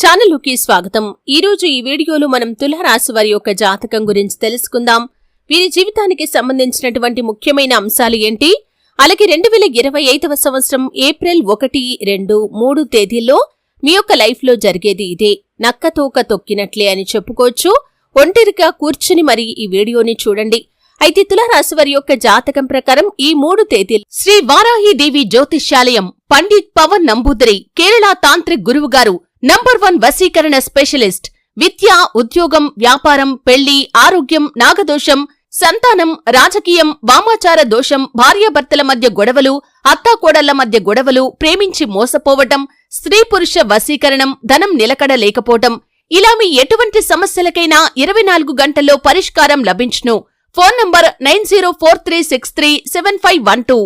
ఛానల్కి స్వాగతం. ఈరోజు ఈ వీడియోలో మనం తులారాశి వారి యొక్క జాతకం గురించి తెలుసుకుందాం. వీరి జీవితానికి సంబంధించినటువంటి ముఖ్యమైన అంశాలు ఏంటి? అలాగే రెండు వేల ఇరవై ఐదవ సంవత్సరం ఏప్రిల్ ఒకటి రెండు మూడు తేదీల్లో మీ యొక్క లైఫ్లో జరిగేది ఇదే. నక్కతోక తొక్కినట్లే అని చెప్పుకోవచ్చు. ఒంటరిగా కూర్చుని మరి ఈ వీడియోని చూడండి. అయితే తులారాశి వారి యొక్క జాతకం ప్రకారం ఈ మూడు తేదీలు శ్రీ వారాహి దేవి జ్యోతిష్యాలయం పండిత్ పవన్ నంబూదరి కేరళ తాంత్రిక్ గురువు గారు నంబర్ వన్ వశీకరణ స్పెషలిస్ట్ విద్య ఉద్యోగం వ్యాపారం పెళ్ళి ఆరోగ్యం నాగదోషం సంతానం రాజకీయం వామాచార దోషం భార్యాభర్తల మధ్య గొడవలు అత్తాకోడళ్ళ మధ్య గొడవలు ప్రేమించి మోసపోవటం స్త్రీ పురుష వశీకరణం ధనం నిలకడ లేకపోవటం ఇలా మీ ఎటువంటి సమస్యలకైనా ఇరవై నాలుగు గంటల్లో పరిష్కారం లభించును. Phone number nine zero four three six three seven five one two.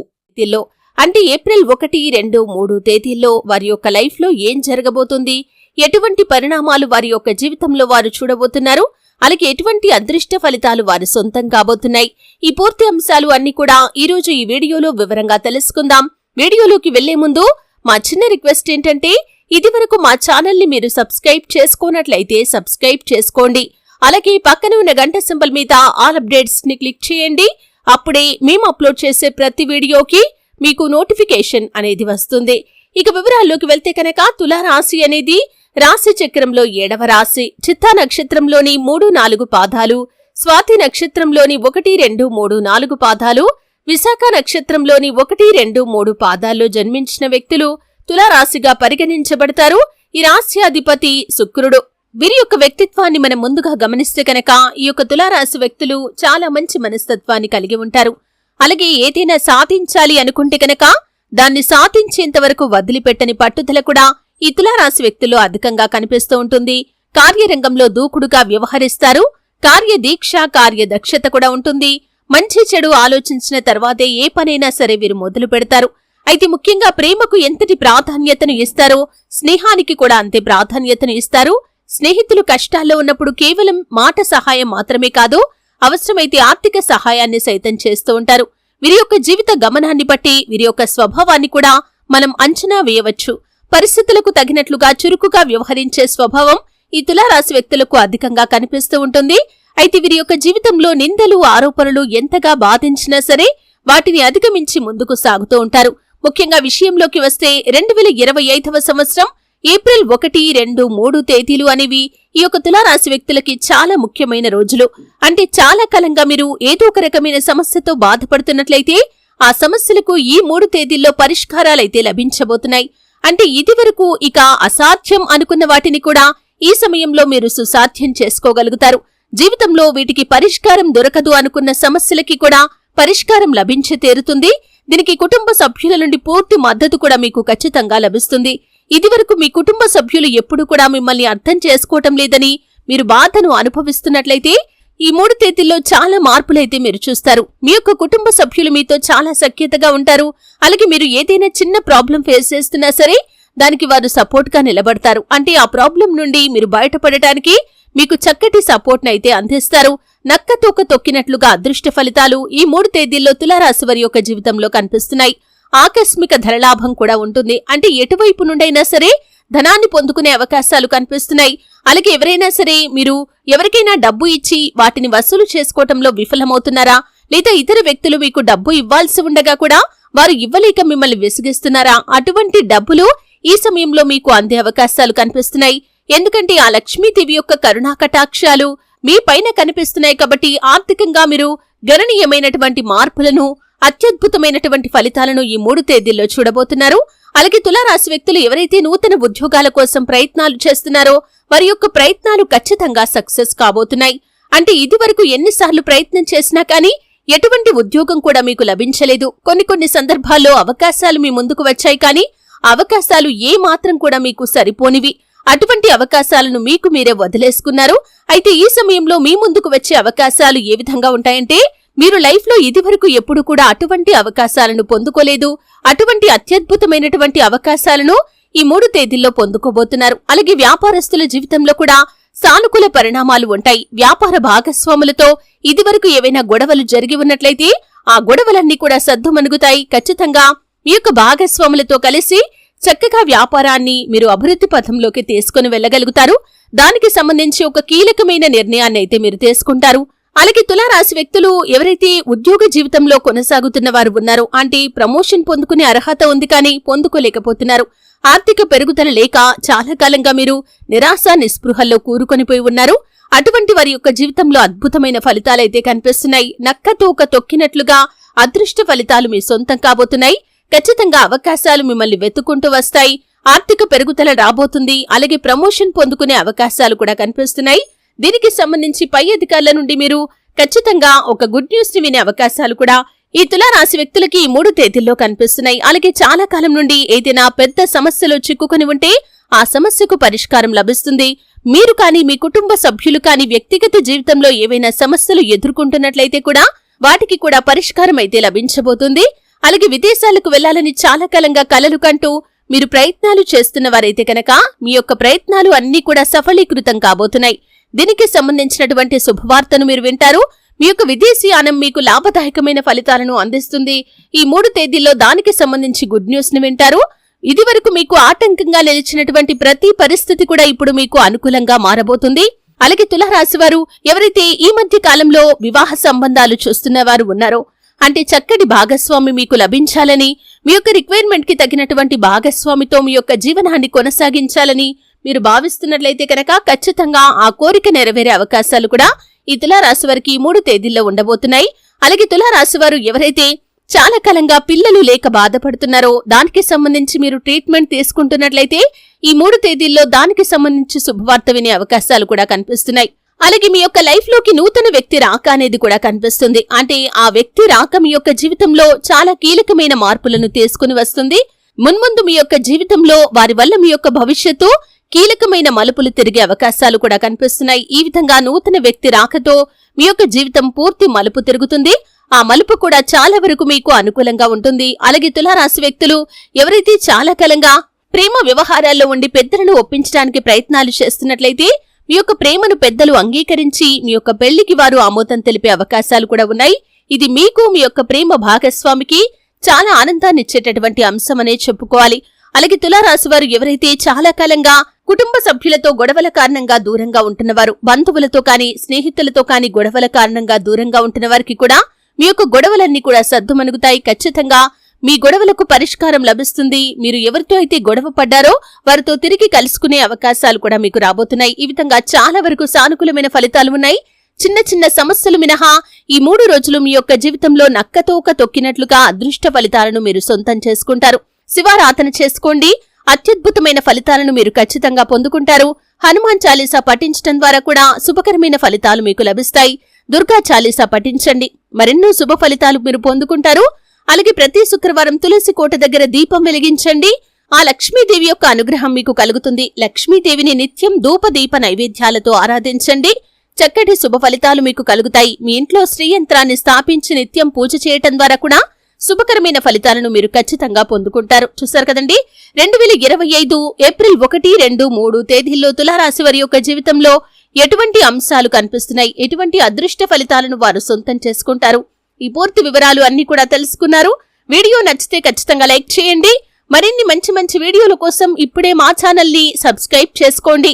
అంటే ఏప్రిల్ ఒకటి రెండు మూడు తేదీల్లో వారి యొక్క లైఫ్లో ఏం జరగబోతుంది? ఎటువంటి పరిణామాలు వారి యొక్క జీవితంలో వారు చూడబోతున్నారు? అలాగే ఎటువంటి అదృష్ట ఫలితాలు వారు సొంతం కాబోతున్నాయి? ఈ పూర్తి అంశాలు అన్ని కూడా ఈ రోజు ఈ వీడియోలో వివరంగా తెలుసుకుందాం. వీడియోలోకి వెళ్ళే ముందు మా చిన్న రిక్వెస్ట్ ఏంటంటే ఇదివరకు మా ఛానల్ని మీరు సబ్స్క్రైబ్ చేసుకోనట్లయితే సబ్స్క్రైబ్ చేసుకోండి. అలాగే పక్కన ఉన్న గంట సింబల్ మీద ఆల్ అప్డేట్స్ని క్లిక్ చేయండి. అప్పుడే మేము అప్లోడ్ చేసే ప్రతి వీడియోకి మీకు నోటిఫికేషన్ అనేది వస్తుంది. ఇక వివరాల్లోకి వెళ్తే కనుక తులారాశి అనేది రాశి చక్రంలో ఏడవ రాశి. చిత్తా నక్షత్రంలోని మూడు నాలుగు పాదాలు స్వాతి నక్షత్రంలోని ఒకటి రెండు మూడు నాలుగు పాదాలు విశాఖ నక్షత్రంలోని ఒకటి రెండు మూడు పాదాల్లో జన్మించిన వ్యక్తులు తులారాశిగా పరిగణించబడతారు. ఈ రాశ్యాధిపతి శుక్రుడు. వీరి యొక్క వ్యక్తిత్వాన్ని మనం ముందుగా గమనిస్తే కనుక ఈ యొక్క తులారాశి వ్యక్తులు చాలా మంచి మనస్తత్వాన్ని కలిగి ఉంటారు. అలాగే ఏదైనా సాధించాలి అనుకుంటే కనుక దాన్ని సాధించేంత వరకు వదిలిపెట్టని పట్టుదల కూడా ఈ తులారాశి వ్యక్తుల్లో అధికంగా కనిపిస్తూ ఉంటుంది. కార్యరంగంలో దూకుడుగా వ్యవహరిస్తారు. కార్యదీక్ష కార్యదక్షత కూడా ఉంటుంది. మంచి చెడు ఆలోచించిన తర్వాతే ఏ పనైనా సరే వీరు మొదలు పెడతారు. అయితే ముఖ్యంగా ప్రేమకు ఎంతటి ప్రాధాన్యతను ఇస్తారో స్నేహానికి కూడా అంతే ప్రాధాన్యతను ఇస్తారు. స్నేహితులు కష్టాల్లో ఉన్నప్పుడు కేవలం మాట సహాయం మాత్రమే కాదు అవసరమైతే ఆర్థిక సహాయాన్ని సైతం చేస్తూ ఉంటారు. వీరి యొక్క జీవిత గమనాన్ని బట్టి వీరి యొక్క స్వభావాన్ని కూడా మనం అంచనా వేయవచ్చు. పరిస్థితులకు తగినట్లుగా చురుకుగా వ్యవహరించే స్వభావం ఈ తులారాశి వ్యక్తులకు అధికంగా కనిపిస్తూ ఉంటుంది. అయితే వీరి యొక్క జీవితంలో నిందలు ఆరోపణలు ఎంతగా బాధించినా సరే వాటిని అధిగమించి ముందుకు సాగుతూ ఉంటారు. ముఖ్యంగా విషయంలోకి వస్తే రెండు వేల ఇరవై ఐదవ సంవత్సరం ఏప్రిల్ ఒకటి రెండు మూడు తేదీలు అనేవి ఈ యొక్క తులారాశి వ్యక్తులకి చాలా ముఖ్యమైన రోజులు. అంటే చాలా కాలంగా మీరు ఏదో ఒక రకమైన సమస్యతో బాధపడుతున్నట్లయితే ఆ సమస్యలకు ఈ మూడు తేదీల్లో పరిష్కారాలైతే లభించబోతున్నాయి. అంటే ఇదివరకు ఇక అసాధ్యం అనుకున్న వాటిని కూడా ఈ సమయంలో మీరు సుసాధ్యం చేసుకోగలుగుతారు. జీవితంలో వీటికి పరిష్కారం దొరకదు అనుకున్న సమస్యలకి కూడా పరిష్కారం లభించి తీరుతుంది. దీనికి కుటుంబ సభ్యుల నుండి పూర్తి మద్దతు కూడా మీకు ఖచ్చితంగా లభిస్తుంది. ఇదివరకు మీ కుటుంబ సభ్యులు ఎప్పుడు కూడా మిమ్మల్ని అర్థం చేసుకోవటం లేదని మీరు బాధను అనుభవిస్తున్నట్లయితే ఈ మూడు తేదీల్లో చాలా మార్పులైతే మీరు చూస్తారు. మీ యొక్క కుటుంబ సభ్యులు మీతో చాలా సఖ్యతగా ఉంటారు. అలాగే మీరు ఏదైనా చిన్న ప్రాబ్లం ఫేస్ చేస్తున్నా సరే దానికి వారు సపోర్ట్గా నిలబడతారు. అంటే ఆ ప్రాబ్లం నుండి మీరు బయటపడటానికి మీకు చక్కటి సపోర్ట్ అయితే అందిస్తారు. నక్క తోక తొక్కినట్లుగా అదృష్ట ఫలితాలు ఈ మూడు తేదీల్లో తులారాశి వారి యొక్క జీవితంలో కనిపిస్తున్నాయి. ఆకస్మిక ధనలాభం కూడా ఉంటుంది. అంటే ఎటువైపు నుండైనా సరే ధనాన్ని పొందుకునే అవకాశాలు కనిపిస్తున్నాయి. అలాగే ఎవరైనా సరే మీరు ఎవరికైనా డబ్బు ఇచ్చి వాటిని వసూలు చేసుకోవటంలో విఫలమవుతున్నారా? లేదా ఇతర వ్యక్తులు మీకు డబ్బు ఇవ్వాల్సి ఉండగా కూడా వారు ఇవ్వలేక మిమ్మల్ని విసిగిస్తున్నారా? అటువంటి డబ్బులు ఈ సమయంలో మీకు అందే అవకాశాలు కనిపిస్తున్నాయి. ఎందుకంటే ఆ లక్ష్మీదేవి యొక్క కరుణా కటాక్షాలు మీ పైన కనిపిస్తున్నాయి కాబట్టి ఆర్థికంగా మీరు గణనీయమైనటువంటి మార్పులను అత్యద్భుతమైనటువంటి ఫలితాలను ఈ మూడు తేదీల్లో చూడబోతున్నారు. అలాగే తులారాశి వ్యక్తులు ఎవరైతే నూతన ఉద్యోగాల కోసం ప్రయత్నాలు చేస్తున్నారో వారి యొక్క ప్రయత్నాలు ఖచ్చితంగా సక్సెస్ కాబోతున్నాయి. అంటే ఇదివరకు ఎన్నిసార్లు ప్రయత్నం చేసినా కానీ ఎటువంటి ఉద్యోగం కూడా మీకు లభించలేదు. కొన్ని కొన్ని సందర్భాల్లో అవకాశాలు మీ ముందుకు వచ్చాయి కానీ అవకాశాలు ఏ మాత్రం కూడా మీకు సరిపోనివి. అటువంటి అవకాశాలను మీకు మీరే వదిలేసుకున్నారు. అయితే ఈ సమయంలో మీ ముందుకు వచ్చే అవకాశాలు ఏ విధంగా ఉంటాయంటే మీరు లైఫ్లో ఇదివరకు ఎప్పుడు కూడా అటువంటి అవకాశాలను పొందుకోలేదు. అటువంటి అత్యద్భుతమైనటువంటి అవకాశాలను ఈ మూడు తేదీల్లో పొందుకోబోతున్నారు. అలాగే వ్యాపారస్తుల జీవితంలో కూడా సానుకూల పరిణామాలు ఉంటాయి. వ్యాపార భాగస్వాములతో ఇదివరకు ఏవైనా గొడవలు జరిగి ఉన్నట్లయితే ఆ గొడవలన్నీ కూడా సద్దుమణుగుతాయి ఖచ్చితంగా మీ యొక్క భాగస్వాములతో కలిసి చక్కగా వ్యాపారాన్ని మీరు అభివృద్ధి పథంలోకి తీసుకుని వెళ్ళగలుగుతారు. దానికి సంబంధించి ఒక కీలకమైన నిర్ణయాన్ని అయితే మీరు తీసుకుంటారు. అలాగే తులారాశి వ్యక్తులు ఎవరైతే ఉద్యోగ జీవితంలో కొనసాగుతున్న వారు ఉన్నారో అంటే ప్రమోషన్ పొందుకునే అర్హత ఉంది కానీ పొందుకోలేకపోతున్నారు. ఆర్థిక పెరుగుదల లేక చాలా కాలంగా మీరు నిరాశ నిస్పృహల్లో కూరుకొనిపోయి ఉన్నారు. అటువంటి వారి యొక్క జీవితంలో అద్భుతమైన ఫలితాలైతే కనిపిస్తున్నాయి. నక్కతోక తొక్కినట్లుగా అదృష్ట ఫలితాలు మీ సొంతం కాబోతున్నాయి. ఖచ్చితంగా అవకాశాలు మిమ్మల్ని వెతుకుంటూ వస్తాయి. ఆర్థిక పెరుగుదల రాబోతుంది. అలాగే ప్రమోషన్ పొందుకునే అవకాశాలు కూడా కనిపిస్తున్నాయి. దీనికి సంబంధించి పై అధికారుల నుండి మీరు ఖచ్చితంగా ఒక గుడ్ న్యూస్ని వినే అవకాశాలు కూడా ఈ తులారాశి వ్యక్తులకి ఈ మూడు తేదీల్లో కనిపిస్తున్నాయి. అలాగే చాలా కాలం నుండి ఏదైనా పెద్ద సమస్యలో చిక్కుకొని ఉంటే ఆ సమస్యకు పరిష్కారం లభిస్తుంది. మీరు కానీ మీ కుటుంబ సభ్యులు కానీ వ్యక్తిగత జీవితంలో ఏవైనా సమస్యలు ఎదుర్కొంటున్నట్లయితే కూడా వాటికి కూడా పరిష్కారం అయితే లభించబోతుంది. అలాగే విదేశాలకు వెళ్ళాలని చాలా కాలంగా కలలు కంటూ మీరు ప్రయత్నాలు చేస్తున్న వారైతే కనుక మీ యొక్క ప్రయత్నాలు అన్నీ కూడా సఫలీకృతం కాబోతున్నాయి. దీనికి సంబంధించినటువంటి శుభవార్తను మీరు వింటారు. మీ యొక్క విదేశీయానం మీకు లాభదాయకమైన ఫలితాలను అందిస్తుంది. ఈ మూడు తేదీల్లో దానికి సంబంధించి గుడ్ న్యూస్ని వింటారు. ఇదివరకు మీకు ఆటంకంగా నిలిచినటువంటి ప్రతి పరిస్థితి కూడా ఇప్పుడు మీకు అనుకూలంగా మారబోతుంది. అలాగే తులారాశి వారు ఎవరైతే ఈ మధ్య కాలంలో వివాహ సంబంధాలు చూస్తున్న వారు ఉన్నారో అంటే చక్కటి భాగస్వామి మీకు లభించాలని మీ యొక్క రిక్వైర్మెంట్కి తగినటువంటి భాగస్వామితో మీ యొక్క జీవనాన్ని కొనసాగించాలని మీరు భావిస్తున్నట్లయితే కనుక ఖచ్చితంగా ఆ కోరిక నెరవేరే అవకాశాలు కూడా ఈ తులారాశి వారికి ఈ మూడు తేదీల్లో ఉండబోతున్నాయి. అలాగే తులారాశి వారు ఎవరైతే చాలా కాలంగా పిల్లలు లేక బాధపడుతున్నారో దానికి సంబంధించి మీరు ట్రీట్మెంట్ తీసుకుంటున్నట్లయితే ఈ మూడు తేదీల్లో దానికి సంబంధించి శుభవార్త వినే అవకాశాలు కూడా కనిపిస్తున్నాయి. అలాగే మీ యొక్క లైఫ్లోకి నూతన వ్యక్తి రాక అనేది కూడా కనిపిస్తుంది. అంటే ఆ వ్యక్తి రాక మీ యొక్క జీవితంలో చాలా కీలకమైన మార్పులను తీసుకుని వస్తుంది. మున్ముందు మీ యొక్క జీవితంలో వారి వల్ల మీ యొక్క భవిష్యత్తు కీలకమైన మలుపులు తిరిగే అవకాశాలు కూడా కనిపిస్తున్నాయి. ఈ విధంగా నూతన వ్యక్తి రాకతో మీ యొక్క జీవితం పూర్తి మలుపు తిరుగుతుంది. ఆ మలుపు కూడా చాలా వరకు మీకు అనుకూలంగా ఉంటుంది. అలాగే తులారాశి వ్యక్తులు ఎవరైతే చాలా కాలంగా ప్రేమ వ్యవహారాల్లో ఉండి పెద్దలను ఒప్పించడానికి ప్రయత్నాలు చేస్తున్నట్లయితే మీ యొక్క ప్రేమను పెద్దలు అంగీకరించి మీ యొక్క పెళ్ళికి వారు ఆమోదం తెలిపే అవకాశాలు కూడా ఉన్నాయి. ఇది మీకు మీ యొక్క ప్రేమ భాగస్వామికి చాలా ఆనందాన్నిచ్చేటటువంటి అంశమనే చెప్పుకోవాలి. అలాగే తులారాశి వారు ఎవరైతే చాలా కాలంగా కుటుంబ సభ్యులతో గొడవల కారణంగా దూరంగా ఉంటున్నవారు బంధువులతో కానీ స్నేహితులతో కానీ గొడవల కారణంగా దూరంగా ఉంటున్న వారికి కూడా మీ యొక్క గొడవలన్నీ కూడా సద్దుమణుగుతాయి ఖచ్చితంగా మీ గొడవలకు పరిష్కారం లభిస్తుంది. మీరు ఎవరితో అయితే గొడవ పడ్డారో వారితో తిరిగి కలుసుకునే అవకాశాలు కూడా మీకు రాబోతున్నాయి. ఈ విధంగా చాలా వరకు సానుకూలమైన ఫలితాలు ఉన్నాయి. చిన్న చిన్న సమస్యలు మినహా ఈ మూడు రోజులు మీ యొక్క జీవితంలో నక్కతోక తొక్కినట్లుగా అదృష్ట ఫలితాలను మీరు సొంతం చేసుకుంటారు. శివారాధన చేసుకోండి. అత్యద్భుతమైన ఫలితాలను మీరు ఖచ్చితంగా పొందుకుంటారు. హనుమాన్ చాలీసా పఠించడం ద్వారా కూడా శుభకరమైన ఫలితాలు మీకు లభిస్తాయి. దుర్గా చాలీసా పఠించండి. మరెన్నో శుభ ఫలితాలు మీరు పొందుకుంటారు. అలాగే ప్రతి శుక్రవారం తులసి కోట దగ్గర దీపం వెలిగించండి. ఆ లక్ష్మీదేవి యొక్క అనుగ్రహం మీకు కలుగుతుంది. లక్ష్మీదేవిని నిత్యం ధూప దీప నైవేద్యాలతో ఆరాధించండి. చక్కటి శుభ ఫలితాలు మీకు కలుగుతాయి. మీ ఇంట్లో శ్రీయంత్రాన్ని స్థాపించి నిత్యం పూజ చేయటం ద్వారా కూడా శుభకరమైన ఫలితాలను మీరు ఖచ్చితంగా పొందుకుంటారు. చూశారు కదండి? రెండు వేల ఇరవై ఐదు ఏప్రిల్ ఒకటి రెండు మూడు తేదీల్లో తులారాశి వారి యొక్క జీవితంలో ఎటువంటి అంశాలు కనిపిస్తున్నాయి? ఎటువంటి అదృష్ట ఫలితాలను వారు సొంతం చేసుకుంటారు? ఈ పూర్తి వివరాలు అన్ని కూడా తెలుసుకున్నారు. వీడియో నచ్చితే ఖచ్చితంగా లైక్ చేయండి. మరిన్ని మంచి మంచి వీడియోల కోసం ఇప్పుడే మా ఛానల్ని సబ్స్క్రైబ్ చేసుకోండి.